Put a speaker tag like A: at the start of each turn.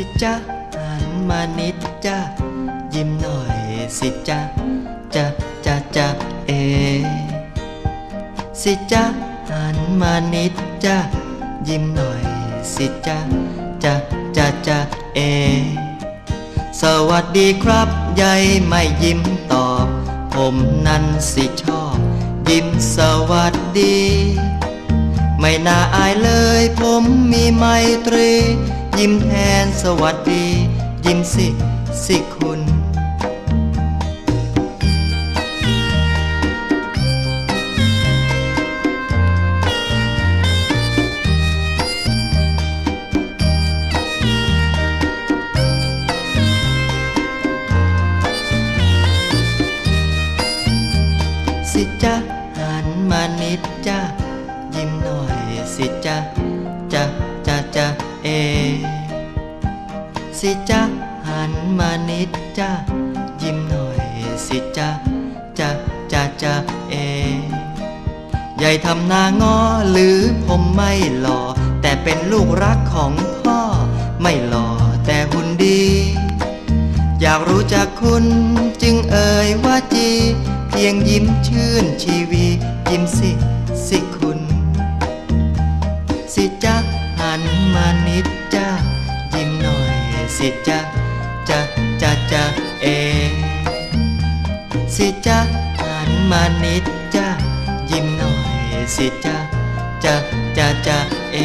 A: ิจ๊ะหันมานิดจ้ะยิ้มหน่อยสิจ๊ะจ๊ะจ๊ะจ๊ะเอ สิจ๊ะหันมานิดจ้ะยิ้มหน่อยสิจ๊ะจ๊ะจ๊ะจ๊ะเอ สวัสดีครับยายไม่ยิ้มตอบ ผมนั้นสิชอบ ยิ้มสวัสดี ไม่น่าอายเลยผมมีไมตรี ยิ้มแทนสวัสดี ยิ้มสิสิคุณสิจ๊ะหันมานิดจ้ะยิ้มหน่อยสิจ๊ะจ๊ะจ๊ะจ๊ะ เอ สิจ๊ะหันมานิดจ้ะยิ้มหน่อยสิจ๊ะจ๊ะจ๊ะจ๊ะเอ ใหญ่ทำหนางอหรือผมไม่หล่อ แต่เป็นลูกรักของพ่อ ไม่หล่อแต่หุ่นดี อยากรู้จักคุณจึงเอ่ยว่าจี เพียงยิ้มชื่นชีวี ยิ้มสิ สิคุณ มานิดจ้ายิ้มหน่อยสิจ้าจ้าจ้าจ้าเอ สิจ้าหันมานิดจ้ายิ้มหน่อยสิจ้าจ้าจ้าจ้าเอ